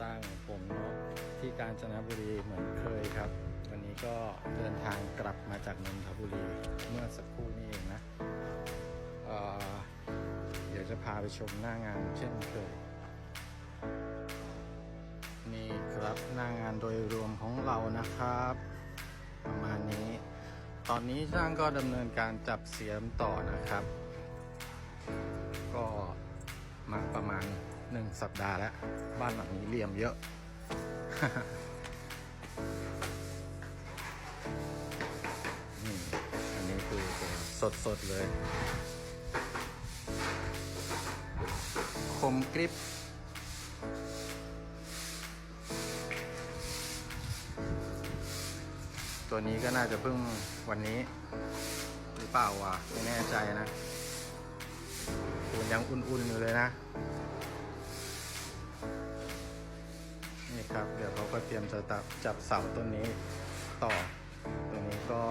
สร้างของผมเนาะที่กาญจนบุรีเหมือนเคยครับ วันนี้ก็เดินทางกลับมาจากนนทบุรีเมื่อสักครู่นี้เองนะเเดี๋ยวจะพาไปชมหน้างานเช่นเคยนี่ครับหน้างานโดยรวมของเรานะครับ ประมาณนี้ ตอนนี้ช่างก็ดำเนินการจับเสียมต่อนะครับ ก็มาประมาณ หนึ่งสัปดาห์แล้ว บ้านหลังนี้เหลี่ยมเยอะ นี่อันนี้คือตัวสดเลย คมกริบตัวนี้ก็น่าจะเพิ่งวันนี้ หรือเปล่าวะไม่แน่ใจนะปูนยังอุ่นๆอยู่เลยนะ นี่ครับ เดี๋ยวเขาก็เตรียมจะจับจับเสาต้นนี้ต่อ ตัวนี้ก็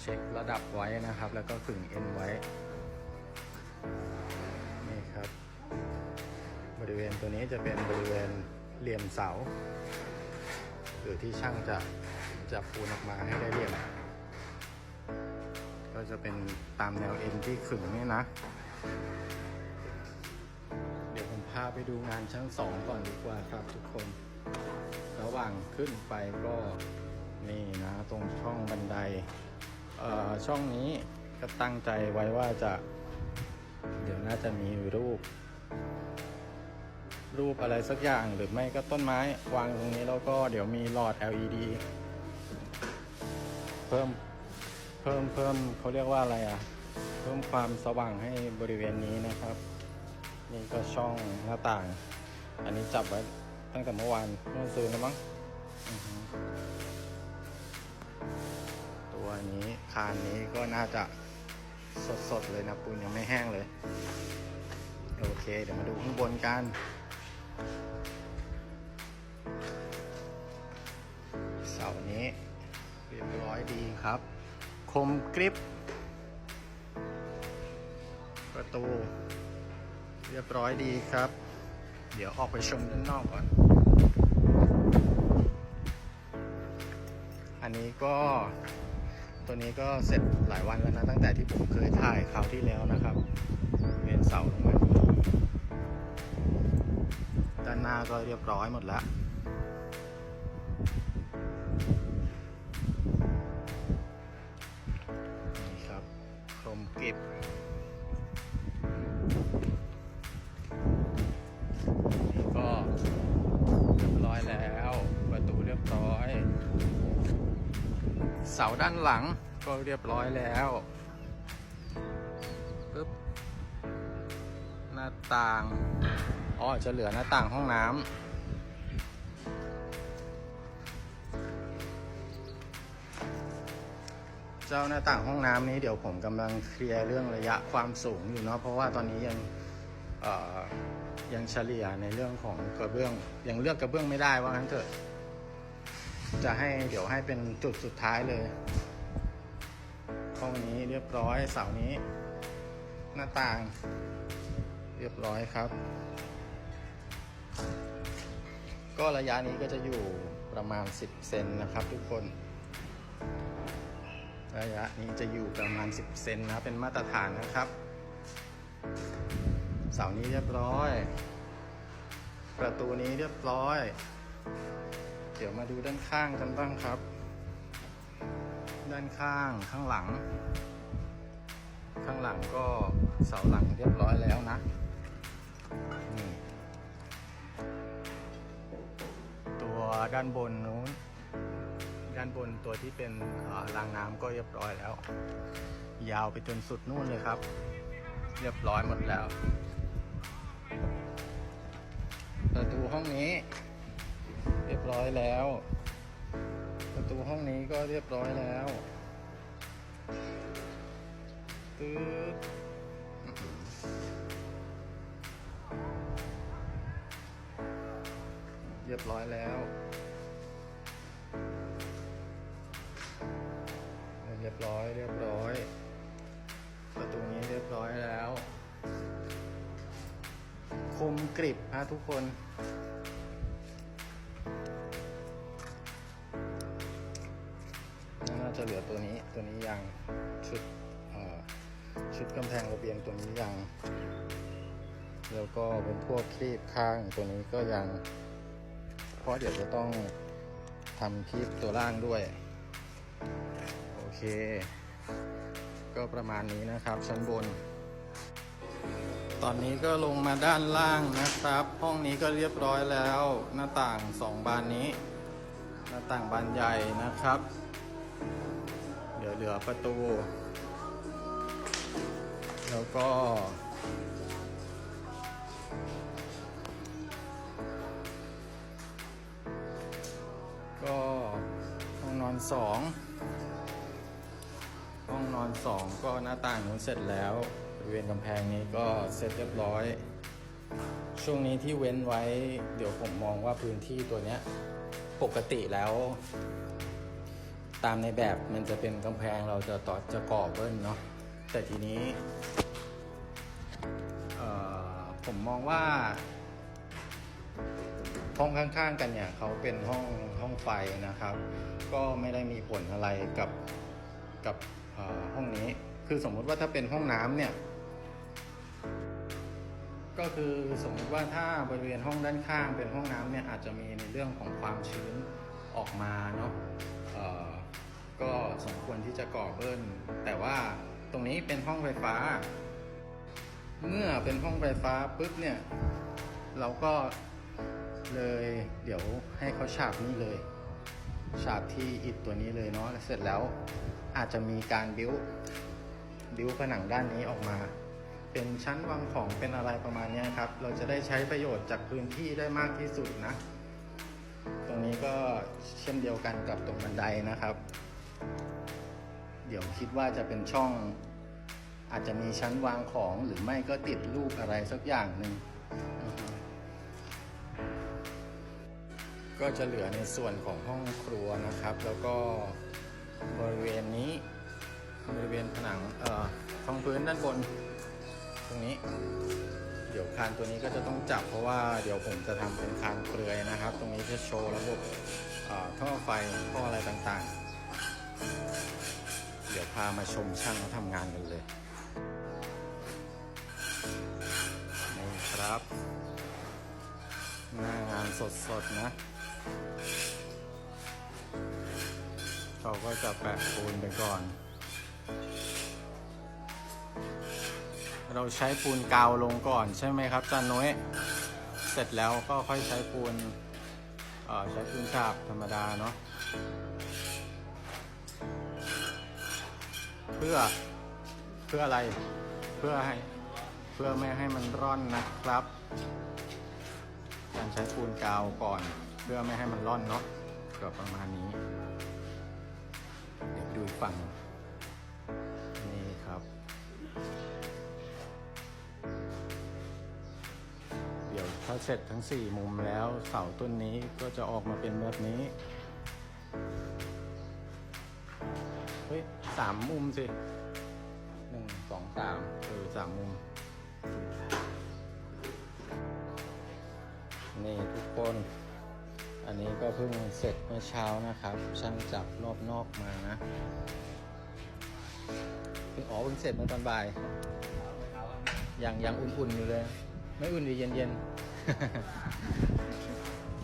เช็คระดับไว้นะครับ แล้วก็ขึงเอ็นไว้ นี่ครับ บริเวณตัวนี้จะเป็นบริเวณเหลี่ยมเสา หรือที่ช่างจะจะปูนออกมาให้ได้เหลี่ยม ก็จะเป็นตามแนวเอ็นที่ขึงนี่นะ ไปดูงานชั้นสองก่อนดีกว่าครับทุกคน ระหว่างขึ้นไปก็นี่นะตรงช่องบันได เอ่อช่องนี้ก็ตั้งใจไว้ว่าจะ เดี๋ยวน่าจะมีรูป รูปอะไรสักอย่างหรือไม่ก็ต้นไม้วางตรงนี้แล้วก็เดี๋ยวมีหลอด LED เพิ่มเพิ่มเพิ่มเขาเรียกว่าอะไรอะ เพิ่มความสว่างให้บริเวณนี้นะครับ นี่ก็ช่องหน้าต่าง อันนี้จับไว้ตั้งแต่เมื่อวานเมื่อซืนแล้วมั้งตัวนี้คานนี้ก็น่าจะสดๆเลยนะปูนยังไม่แห้งเลย โอเค เดี๋ยวมาดูข้างบนกันเสานี้เรียบร้อยดีครับ คมกริบประตู เรียบร้อยดีครับ เดี๋ยวออกไปชมด้านนอกก่อน อันนี้ก็ตัวนี้ก็เสร็จหลายวันแล้วนะ ตั้งแต่ที่ผมเคยถ่ายคราวที่แล้วนะครับเวนเสาลงมาด้านหน้าก็เรียบร้อยหมดแล้ว เสาด้านหลังก็เรียบร้อยแล้วปึ๊บหน้าต่างอ๋อจะเหลือหน้าต่างห้องน้ำเจ้าหน้าต่างห้องน้ำนี้เดี๋ยวผมกำลังเคลียร์เรื่องระยะความสูงอยู่เนาะเพราะว่าตอนนี้ยังยังเฉลี่ยในเรื่องของกระเบื้องยังเลือกกระเบื้องไม่ได้ว่างั้นเถอะ จะให้เดี๋ยวให้เป็นจุดสุดท้ายเลยห้องนี้เรียบร้อยเสานี้ หน้าต่าง เรียบร้อยครับ ก็ระยะนี้ก็จะอยู่ประมาณ 10 เซนนะครับทุกคน ระยะนี้จะอยู่ประมาณ 10 เซนนะเป็นมาตรฐานนะครับ เสานี้เรียบร้อย ประตูนี้เรียบร้อย เดี๋ยวมาดูด้านข้างกันบ้างครับ ด้านข้างข้างหลัง ข้างหลังก็เสาหลังเรียบร้อยแล้วนะนี่ตัวด้านบนนู้น ด้านบนตัวที่เป็นรางน้ำก็เรียบร้อยแล้ว ยาวไปจนสุดนู่นเลยครับ เรียบร้อยหมดแล้วประตูห้องนี้ เรียบร้อยแล้ว ประตูห้องนี้ก็เรียบร้อยแล้วตืดเรียบร้อยแล้วเรียบร้อยเรียบร้อย ประตูนี้เรียบร้อยแล้ว คมกริบฮะทุกคน ตัวนี้ยังชุดชุดกำแพงระเบียงตัวนี้ยัง แล้วก็เป็นพวกคลีปข้างตัวนี้ก็ยัง เพราะเดี๋ยวจะต้องทำคลิปตัวล่างด้วย โอเค ก็ประมาณนี้นะครับ ชั้นบน ตอนนี้ก็ลงมาด้านล่างนะครับ ห้องนี้ก็เรียบร้อยแล้ว หน้าต่างสองบานนี้ หน้าต่างบานใหญ่นะครับ ลือประตู แล้วก็ ก็ห้องนอนสองห้องนอนสองก็หน้าต่างนู้นเสร็จแล้วบริเวณกำแพงนี้ก็เสร็จเรียบร้อย ช่วงนี้ที่เว้นไว้ เดี๋ยวผมมองว่าพื้นที่ตัวเนี้ยปกติแล้ว ตามในแบบมันจะเป็นกำแพงเราจะต่อจะก่อเบิ้ลเนาะแต่ทีนี้ผมมองว่า ห้องข้างๆกันเนี่ยเขาเป็นห้องห้องไฟนะครับ ก็ไม่ได้มีผลอะไรกับกับห้องนี้ คือสมมุติว่าถ้าเป็นห้องน้ำเนี่ย ก็คือสมมติว่าถ้าบริเวณห้องด้านข้างเป็นห้องน้ำเนี่ยอาจจะมีในเรื่องของความชื้นออกมาเนาะ ก็สมควรที่จะก่อเบิ้ลแต่ว่าตรงนี้เป็นห้องไฟฟ้า เมื่อเป็นห้องไฟฟ้าปุ๊บเนี่ย เราก็เลยเดี๋ยวให้เขาฉาบนี่เลย ฉาบที่อิฐตัวนี้เลยเนาะเสร็จแล้วอาจจะมีการบิ้วบิ้วผนังด้านนี้ออกมา เป็นชั้นวางของเป็นอะไรประมาณนี้ครับ เราจะได้ใช้ประโยชน์จากพื้นที่ได้มากที่สุดนะ ตรงนี้ก็เช่นเดียวกันกับตรงบันไดนะครับ เดี๋ยวคิดว่าจะเป็นช่อง อาจจะมีชั้นวางของหรือไม่ก็ติดรูปอะไรสักอย่างหนึ่งก็จะเหลือในส่วนของห้องครัวนะครับ แล้วก็บริเวณนี้ บริเวณผนังเอ่อท้องพื้นด้านบน ตรงนี้ เดี๋ยวคานตัวนี้ก็จะต้องจับเพราะว่าเดี๋ยวผมจะทำเป็นคานเปลือยนะครับ ตรงนี้จะโชว์ระบบเอ่อท่อไฟท่ออะไรต่างๆ เดี๋ยวพามาชมช่างเขาทำงานกันเลยนี่ครับ หน้างานสดๆนะ เขาก็จะแปะปูนไปก่อน เราใช้ปูนกาวลงก่อนใช่ไหมครับจานน้อยเสร็จแล้วก็ค่อยใช้ปูนใช้ปูนฉาบธรรมดาเนาะ พื่อเพื่ออะไรเพื่อให้เพื่อไม่ให้มันร่อนนะครับ การใช้ปูนกาวก่อน เพื่อไม่ให้มันร่อนเนาะก็ประมาณนี้ เดี๋ยวดูฝั่งนี่ครับ เดี๋ยวถ้าเสร็จทั้ง 4 มุมแล้วเสาต้นนี้ก็จะออกมาเป็นแบบนี้ สามมุมสิหนึ่งสองสามเออสามมุม นี่ทุกคน อันนี้ก็เพิ่งเสร็จเมื่อเช้านะครับช่างจับรอบนอกมานะเพิ่งอ๋อเพิ่งเสร็จเมื่อตอนบ่ายยังยังอุ่นๆอยู่เลย ไม่อุ่นดีเย็นๆ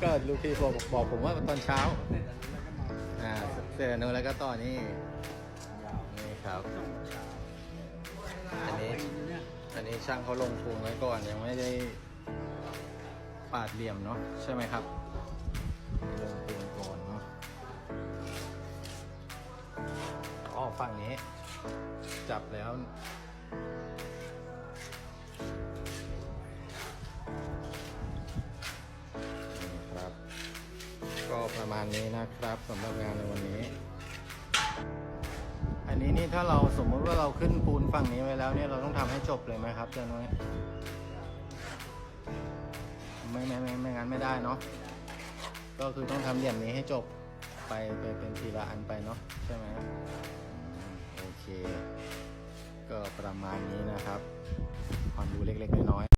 ก็ลูกพี่บอกบอกผมว่าตอนเช้า อ่าเสร็จแล้วแล้วก็ต่อนนี่ ครับอันนี้ อันนี้ช่างเขาลงพุงไว้ก่อนยังไม่ได้ปาดเหลี่ยมเนาะใช่ไหมครับลงพุงก่อนเนาะอ๋อฝั่งนี้ จับแล้วนี่ครับก็ประมาณนี้นะครับสำหรับงานในวันนี้อั นี้นี่ถ้าเราสมมติว่าเราขึ้นปูนฝั่งนี้ไว้แล้วเนี่ยเราต้องทำให้จบเลยไหมครับเจ้าน้อยไม่ไม่ไม่ไม่งั้นไม่ได้เนาะก็คือต้องทำเหลี่ยมนี้ให้จบไปไปเป็นทีละอันไปเนาะใช่ไหมโอเค ก็ประมาณนี้นะครับ ความรู้เล็กๆน้อย